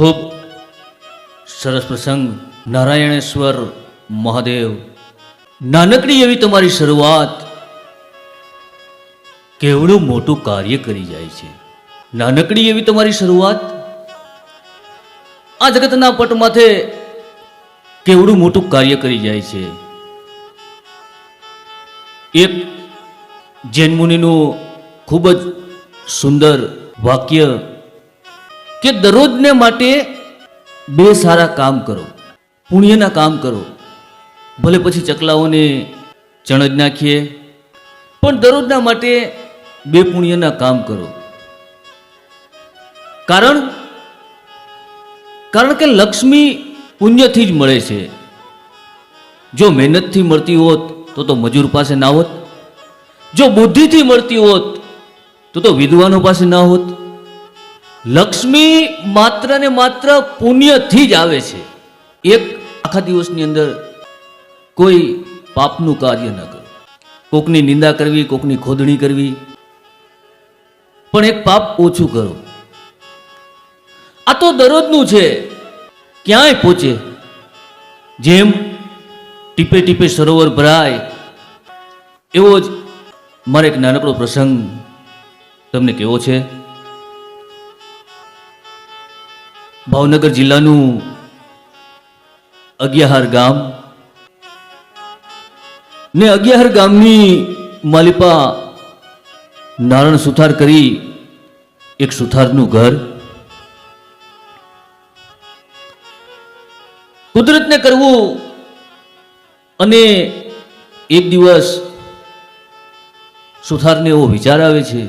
ખૂબ સરસ પ્રસંગ. નારાયણેશ્વર મહાદેવ. નાનકડી એવી તમારી શરૂઆત. કેવડું મોટું કાર્ય કરી જાય છે. નાનકડી એવી તમારી શરૂઆત? આ જગતના પટ માથે કેવડું મોટું કાર્ય કરી જાય છે? એક જૈન મુનિનું ખૂબ જ સુંદર વાક્ય કે દરરોજને માટે બે સારા કામ કરો, પુણ્યના કામ કરો. ભલે પછી ચકલાઓને ચણજ નાખીએ, પણ દરરોજના માટે બે પુણ્યના કામ કરો. કારણ કારણ કે લક્ષ્મી પુણ્યથી જ મળે છે. જો મહેનતથી મળતી હોત તો તો મજૂર પાસે ના હોત. જો બુદ્ધિથી મળતી હોત તો તો વિદ્વાનો પાસે ના હોત. લક્ષ્મી માત્ર ને માત્ર પુણ્યથી જ આવે છે. એક આખા દિવસની અંદર કોઈ પાપનું કાર્ય ન કરો. કોકની નિંદા કરવી, કોકની ખોદણી કરવી. પણ એક પાપ ઓછું કરો. આ તો દરરોજનું છે. ક્યાંય પહોંચે જેમ ટીપે ટીપે સરોવર ભરાય, એવો જ મારે એક નાનકડો પ્રસંગ તમને કેવો છે? ભાવનગર જિલ્લાનું અગિયાર ગામ. ને અગિયાર ગામની માલિપા નારણ સુથાર કરી એક સુથારનું ઘર. કુદરતને કરવું અને એક દિવસ સુથારને એવો વિચાર આવે છે.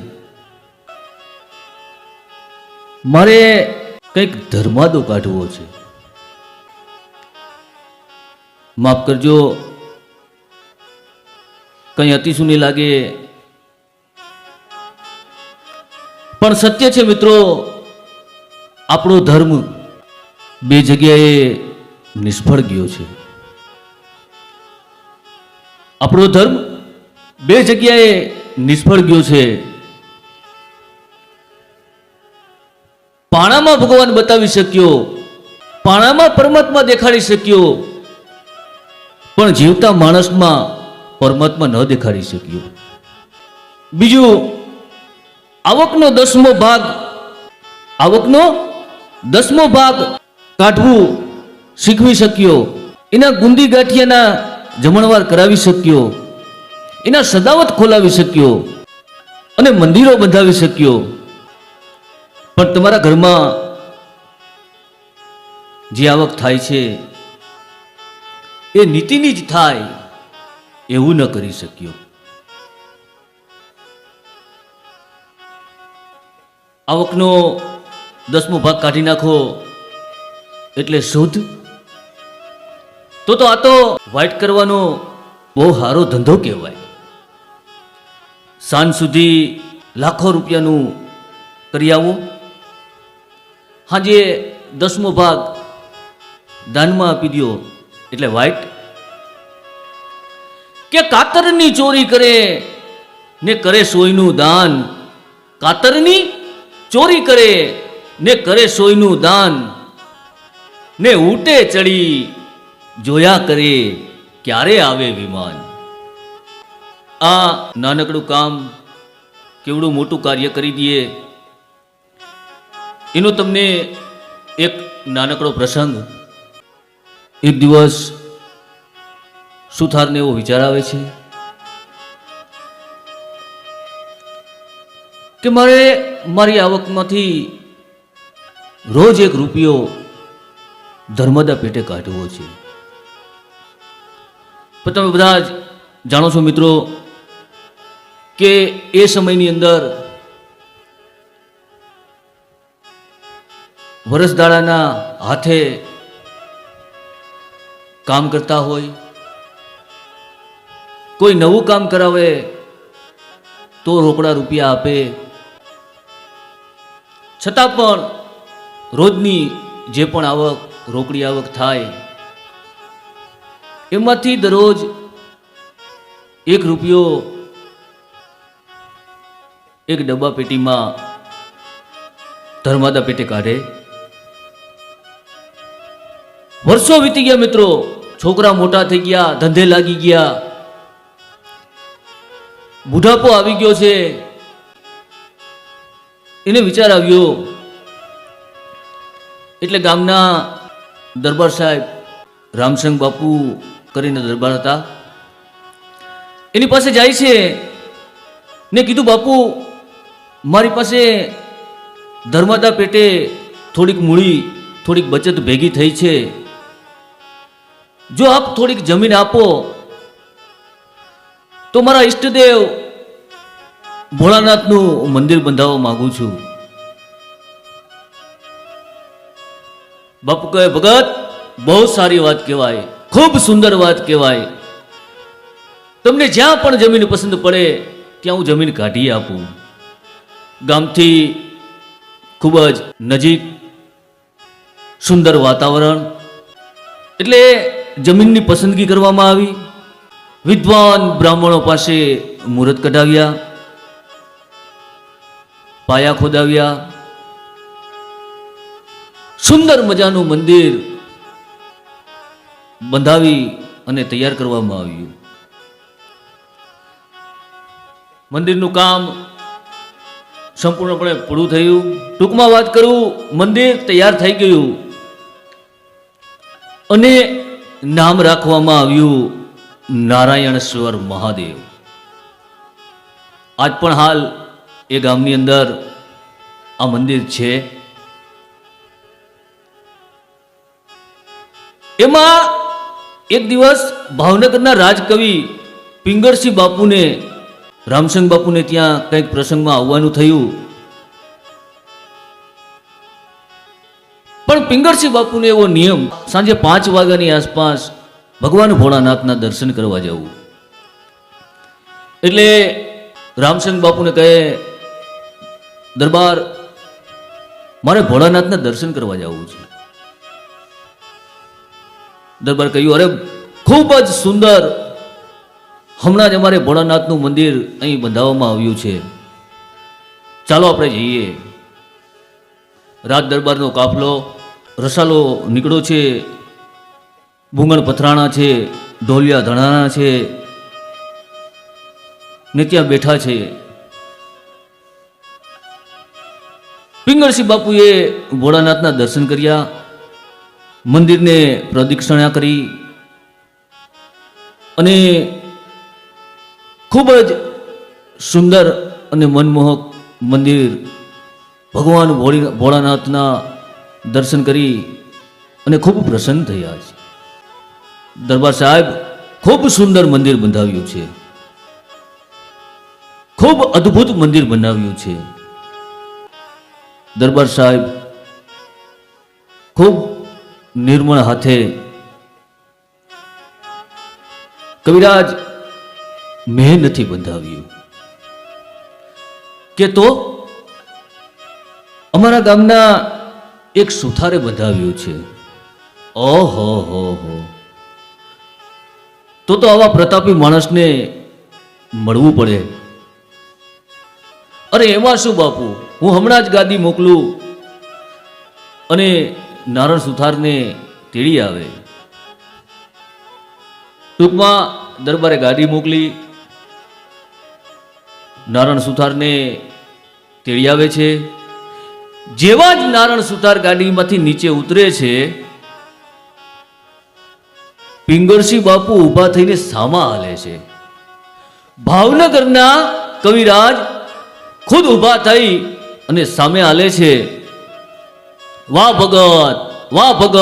મારે કંઈક ધર્માદો કાઢવો છે. માફ કરજો. કંઈ અતિશુની લાગે. પણ સત્ય છે મિત્રો, આપણો ધર્મ બે જગ્યાએ નિષ્ફળ ગયો છે. આપણો ધર્મ બે જગ્યાએ નિષ્ફળ ગયો છે. પાણામાં ભગવાન બતાવી શક્યો, પાણામાં પરમાત્મા દેખાડી શક્યો, પણ જીવતા માણસમાં પરમાત્મા ન દેખાડી શક્યો. બીજું, આવકનો દસમો ભાગ, આવકનો દસમો ભાગ કાઢવું શીખવી શક્યો, એના ગુંદી ગાંઠિયાના જમણવાર કરાવી શક્યો, એના સદાવત ખોલાવી શક્યો, અને મંદિરો બંધાવી શક્યો. પણ તમારા ઘરમાં જે આવક થાય છે, એ નીતિની જ થાય, એવું ન કરી શક્યો. આવકનો દસમો ભાગ કાઢી નાખો એટલે શુદ્ધ. તો તો આ તો વાઇટ કરવાનો બહુ સારો ધંધો કહેવાય. સાંજ સુધી લાખો રૂપિયાનું કરી આવો. હાજે દસમો ભાગ દાનમાં આપી દો એટલે વાઇટ કે કાતરની ચોરી કરે ને કરે સોયનું દાન. કાતરની ચોરી કરે ને કરે સોયનું દાન. ને ઊટે ચડી જોયા કરે, ક્યારે આવે વિમાન? આ નાનકડું કામ, કેવડું મોટું કાર્ય કરી દઈએ એનો તમને એક નાનકડો પ્રસંગ એક દિવસ સુથારને એવો વિચાર આવે છે કે મારે મારી આવકમાંથી રોજ એક રૂપિયો ધર્મદા પેટે કાઢવો છે. પણ તમે બધા જાણો છો મિત્રો કે એ સમયની અંદર વરસદાડાના હાથે કામ કરતા હોય, કોઈ નવું કામ કરાવે તો રોકડા રૂપિયા આપે. છતાં પણ રોજની જે પણ આવક, રોકડી આવક થાય, એમાંથી દરરોજ એક રૂપિયો એક ડબ્બા પેટીમાં ધર્માદા પેટે કાઢે. વર્ષો વીતી ગયા મિત્રો. છોકરા મોટા થઈ ગયા, ધંધે લાગી ગયા. બુઢાપો આવી ગયો છે. એને વિચાર આવ્યો. એટલે ગામના દરબાર સાહેબ રામસંગ બાપુ કરીને દરબાર હતા. એની પાસે જાય છે. ને કીધું, બાપુ, મારી પાસે ધર્માદા પેટે થોડીક મૂડી, થોડીક બચત ભેગી થઈ છે. જો આપ થોડીક જમીન આપો, તો મારા ઈષ્ટદેવ ભોળાનાથનું મંદિર બંધાવવા માંગુ છું. બાપુ કહે, ભગત, બહુ સારી વાત કહેવાય, ખૂબ સુંદર વાત કહેવાય. તમને જ્યાં પણ જમીન પસંદ પડે, ત્યાં હું જમીન કાઢી આપું. ગામથી ખૂબ જ નજીક સુંદર વાતાવરણ, એટલે જમીનની પસંદગી કરવામાં આવી. વિદ્વાન બ્રાહ્મણો પાસે મુહૂર્ત કઢાવ્યા. પાયા ખોદાવ્યા. સુંદર મજાનું મંદિર બંધાવી અને તૈયાર કરવામાં આવ્યું. મંદિરનું કામ સંપૂર્ણપણે પૂરું થયું. ટૂંકમાં વાત કરું, મંદિર તૈયાર થઈ ગયું. અને નામ રાખવામાં આવ્યું નારાયણેશ્વર મહાદેવ. આજ પણ હાલ એ ગામની અંદર આ મંદિર છે. એમાં એક દિવસ ભાવનગરના રાજકવિ પિંગળસિંહ બાપુને, રામસંગ બાપુને ત્યાં કંઈક પ્રસંગમાં આવવાનું થયું. પણ પિંગળસિંહ બાપુનો એવો નિયમ, સાંજે પાંચ વાગ્યાની આસપાસ ભગવાન ભોળાનાથના દર્શન કરવા જવું. એટલે રામસંગ બાપુને કહે, દરબાર, મારે ભોળાનાથના દર્શન કરવા જવું છે. દરબાર કહ્યું, અરે, ખૂબ જ સુંદર. હમણાં જ અમારે ભોળાનાથનું મંદિર અહીં બંધાવવામાં આવ્યું છે. ચાલો આપણે જઈએ. રાજ દરબારનો કાફલો રસાલો નીકળ્યો છે ભૂંગણ પથરાણા છે, ઢોલિયા ધણાણા છે, ને ત્યાં બેઠા છે. પિંગળસિંહ બાપુએ ભોળાનાથના દર્શન કર્યા, મંદિરને પ્રદક્ષિણા કરી, અને ખૂબ જ સુંદર અને મનમોહક મંદિર ભગવાન ભોળી ભોળાનાથના દર્શન કરી અને ખૂબ પ્રસન્ન થયા છે. દરબાર સાહેબ ખૂબ સુંદર મંદિર બંધાવ્યું છે. ખૂબ અદ્ભુત મંદિર બનાવ્યું છે. દરબાર સાહેબ ખૂબ નિર્મળ હાથે કવિરાજ મેં નથી બંધાવ્યું. કે તો અમારા ગામના એક સુથારે બંધાવ્યું છે. ઓહો, હો હો. તો તો આવા પ્રતાપી માણસને મળવું પડે. અરે, એમાં શું બાપુ? હું હમણાં જ ગાદી મોકલું અને નારણ સુથારને તેડી આવે. ટૂંકમાં દરબારે ગાદી મોકલી નારણ સુથારને તેડી આવે છે. જેવા જ નારણ સુતાર ગાડીમાંથી નીચે ઉતરે છે પિંગરસિંહ બાપુ ઊભા થઈને સામા હાલે છે. ભાવનગરના કવિરાજ ખુદ ઊભા થઈ અને સામે હાલે છે વાહ ભગત વાહ ભગત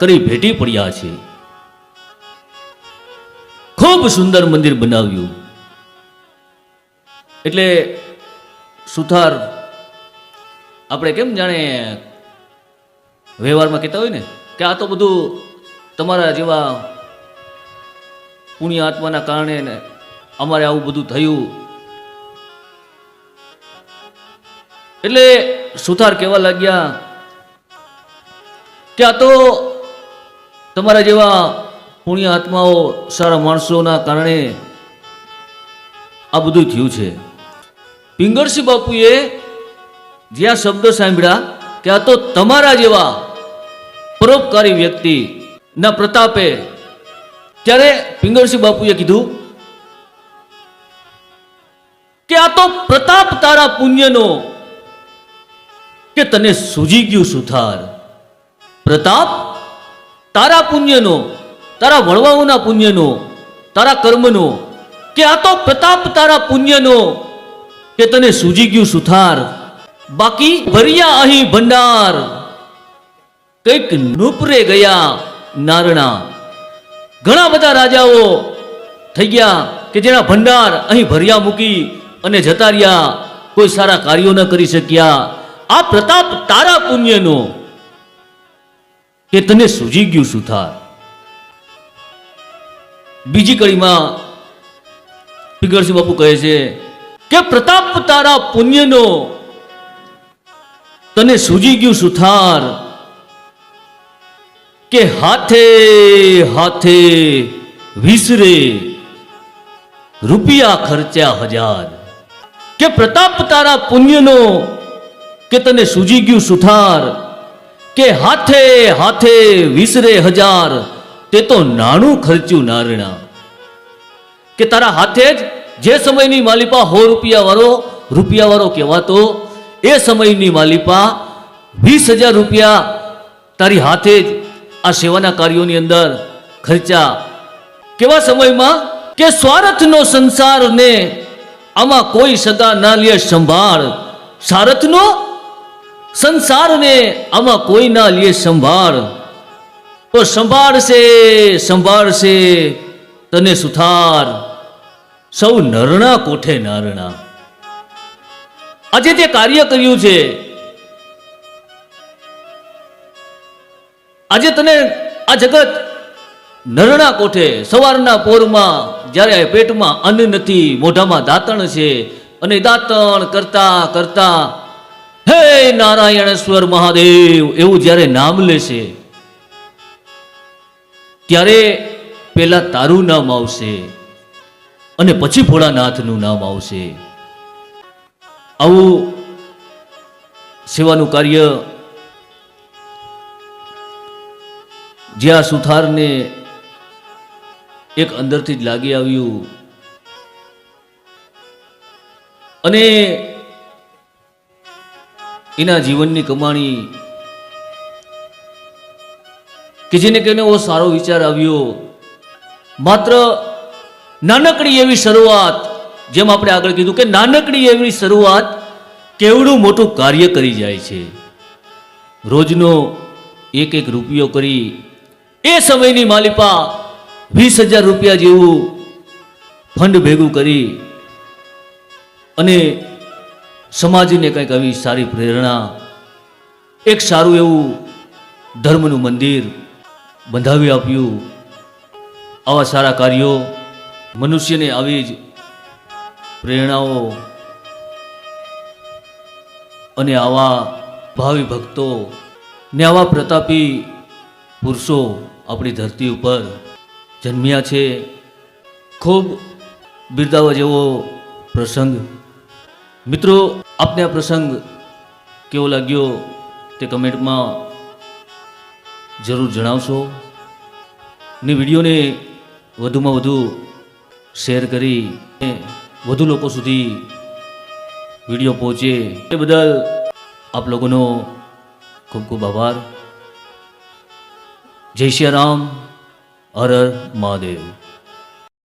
કરી ભેટી પડ્યા છે. ખૂબ સુંદર મંદિર બનાવ્યું. એટલે સુથાર આપણે કેમ જાણે વ્યવહારમાં કહેતા હોય ને કે આ તો બધું તમારા જેવા પુણ્ય આત્માના કારણે ને અમારે આવું બધું થયું. એટલે સુથાર કહેવા લાગ્યા કે આ તો તમારા જેવા પુણ્ય આત્માઓ સારા માણસોના કારણે આ બધું થયું છે. પિંગળસિંહ બાપુએ જે આ શબ્દો સાંભળ્યા આ તો તમારા જેવા પરોપકારી વ્યક્તિ ના પ્રતાપે ત્યારે પિંગળસિંહ બાપુએ કીધું કે આ તો પ્રતાપ તારા પુણ્યનો કે તને સૂજી ગયું સુથાર. પ્રતાપ તારા પુણ્યનો, તારા વળવાઓના પુણ્યનો, તારા કર્મનો, કે આ તો પ્રતાપ તારા પુણ્યનો કે તને સૂજી ગયું સુથાર. બાકી ભર્યા અહીં ભંડાર. કંઈક નુપરે ગયા નારણા. ઘણા બધા રાજાઓ થઈ ગયા કે જેના ભંડાર અહીં ભર્યા મૂકી અને જતા રહ્યા. કોઈ સારા કાર્યો ન કરી શક્યા. આ પ્રતાપ તારા પુણ્યનો કે તને સૂજી ગયું શું થાય બીજી કડીમાં પીગળસિંહ બાપુ કહે છે કે પ્રતાપ તારા પુણ્યનો તને સૂજી ગયું સુથાર કે હાથે હાથે વિસરે રૂપિયા ખર્ચ્યા હજાર? કે પ્રતાપ તારા પુણ્યનો કે તને સૂજી ગયું સુથાર? કે હાથે હાથે વિસરે હજાર? તે તો નાણું ખર્ચ્યું નારણા. કે તારા હાથે જ જે સમયની માલિપા હો રૂપિયા વાળો રૂપિયા વાળો કહેવાતો એ સમયની માલિપા વીસ હજાર રૂપિયા તારી હાથે જ આ સેવાના કાર્યોની અંદર ખર્ચા કેવા સમયમાં? કે સ્વાર્થનો સંસારને આમાં કોઈ સગા ના લે, સંભાળ. સારથનો સંસારને આમાં કોઈ ના લે, સંભાળ. તો સંભાળશે સંભાળશે તને સુથાર. સૌ નરણા કોઠે નારણા? આજે તે કાર્ય કર્યું છે. આજે તને આ જગત નરણા કોઠે, સવારના પોરમાં, જ્યારે પેટમાં અન્ન નથી, મોઢામાં દાંતણ છે, અને દાંતણ કરતા કરતા, હે નારાયણેશ્વર મહાદેવ, એવું જ્યારે નામ લેશે ત્યારે પેલા તારું નામ આવશે, અને પછી ભોળાનાથનું નામ આવશે. આવું સેવાનું કાર્ય જ્યાં સુથારને એક અંદરથી જ લાગી આવ્યું. અને એના જીવનની કમાણી કે જેને કહીને એવો સારો વિચાર આવ્યો. માત્ર નાનકડી એવી શરૂઆત જેમ આપણે આગળ કીધું કે નાનકડી એવી શરૂઆત કેવડું મોટું કાર્ય કરી જાય છે. રોજનો એક એક રૂપિયો કરી એ સમયની માલિપા વીસ હજાર રૂપિયા જેવું ફંડ ભેગું કરી અને સમાજને કંઈક આવી સારી પ્રેરણા, એક સારું એવું ધર્મનું મંદિર બંધાવી આપ્યું. આવા સારા કાર્યો મનુષ્યને આવી જ પ્રેરણાઓ અને આવા ભાવિ ભક્તો ને આવા પ્રતાપી પુરુષો આપણી ધરતી ઉપર જન્મ્યા છે. ખૂબ બિરદાવા જેવો પ્રસંગ. મિત્રો, આપને આ પ્રસંગ કેવો લાગ્યો તે કમેન્ટમાં જરૂર જણાવશો ને વિડીયોને વધુમાં વધુ શેર કરી વધુ લોકો સુધી વીડિયો પહોંચે. એ બદલ આપ લોકોનો ખૂબ ખૂબ આભાર. જય શ્રી રામ. હર હર મહાદેવ.